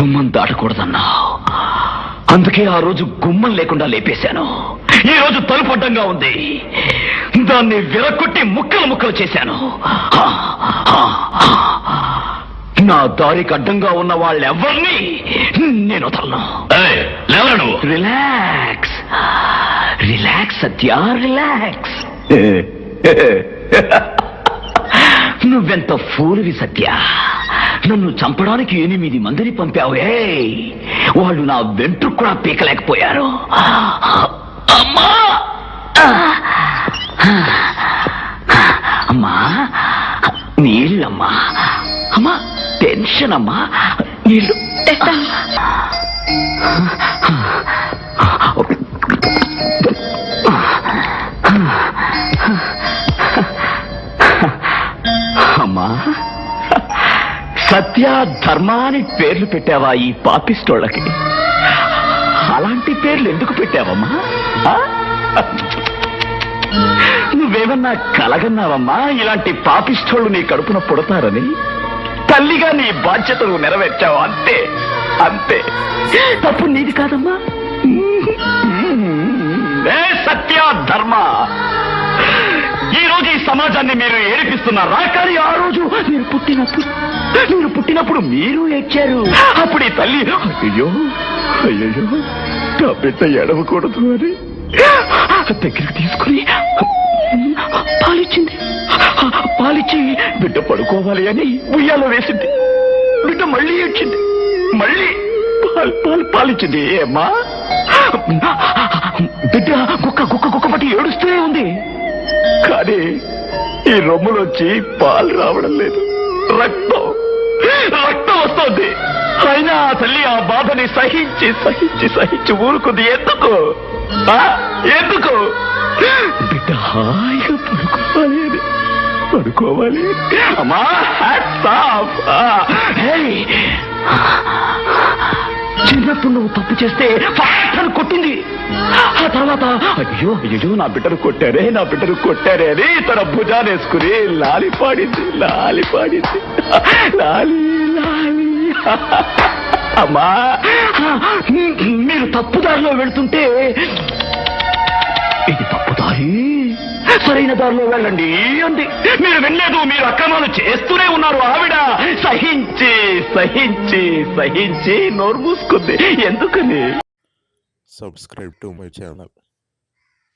గుమ్మం దాటకూడదన్నావు. అందుకే ఆ రోజు గుమ్మం లేకుండా లేపేశాను. ఈ రోజు తలుపు అడ్డంగా ఉంది. దాన్ని విరక్కొట్టి ముక్కలు ముక్కలు చేశాను. నా దారికి అడ్డంగా ఉన్న వాళ్ళెవ్వరిని నేను వదలను. రిలాక్స్. రిలాక్స్ సత్య రిలాక్స్. నువ్వెంత ఫూలువి సత్య? నన్ను చంపడానికి ఎనిమిది మందిని పంపావే. వాళ్ళు నా వెంట్రుకు కూడా పీకలేకపోయారు. అమ్మా! అమ్మా నీళ్ళమ్మా. అమ్మా టెన్షన్ అమ్మా. నీళ్ళు. సత్య ధర్మాని పేర్లు పెట్టావా ఈ పాపిస్తోళ్ళకి అలాంటి పేర్లు ఎందుకు పెట్టావమ్మా? నువ్వేమన్నా కలగన్నావమ్మా? ఇలాంటి పాపిస్తోళ్ళు నీ కడుపున పుడతారని? తల్లిగా నీ బాధ్యతను నెరవేర్చావు అంతే. అంతే. తప్పు నీది కాదమ్మా. సత్య ధర్మ? ఈ రోజు ఈ సమాజాన్ని మీరు ఏడిపిస్తున్నారా కానీ ఆ రోజు నేను పుట్టినప్పుడు నేను పుట్టినప్పుడు మీరు ఏడ్చారు. అప్పుడు ఈ తల్లి అయ్యో అయ్యో నా బిడ్డ ఎడవకూడదు అని దగ్గరికి తీసుకుని పాలిచ్చింది. పాలిచ్చి బిడ్డ పడుకోవాలి అని ఉయ్యాలో వేసింది. బిడ్డ మళ్ళీ ఏడ్చింది. మళ్ళీ పాలు పాలు పాలిచ్చింది. ఏమ్మా? బిడ్డ కుక్క కుక్క కుక్క పట్టి ఏడుస్తూనే ఉంది. కానీ ఈ రొమ్ములొచ్చి పాలు రావడం లేదు. రక్తం రక్తం వస్తోంది. అయినా ఆ తల్లి ఆ బాధని సహించి సహించి సహించి ఊరుకుంది. ఎందుకు? ఎందుకు? బిడ్డ హాయిగా పడుకోవాలి. అని పడుకోవాలి. అమ్మా చిన్నప్పుడు నువ్వు తప్పు చేస్తే ఫాట్ కొట్టింది. ఆ తర్వాత అయ్యో అయ్యో నా బిడ్డను కొట్టారే నా బిడ్డను కొట్టారే అని తన భుజానేసుకుని వేసుకుని లాలి పాడింది లాలి పాడింది. లాలి లాలి. అమ్మా మీరు తప్పుదారిలో వెళ్తుంటే ఇది తప్పుదారి. సరైన దారిలో వెళ్ళండి అంది. మీరు వినలేదు మీరు అక్రమాలు చేస్తూనే ఉన్నారు ఆవిడ. సహించి సహించి సహించి నోరు మూసుకుంది. ఎందుకని? Subscribe to my channel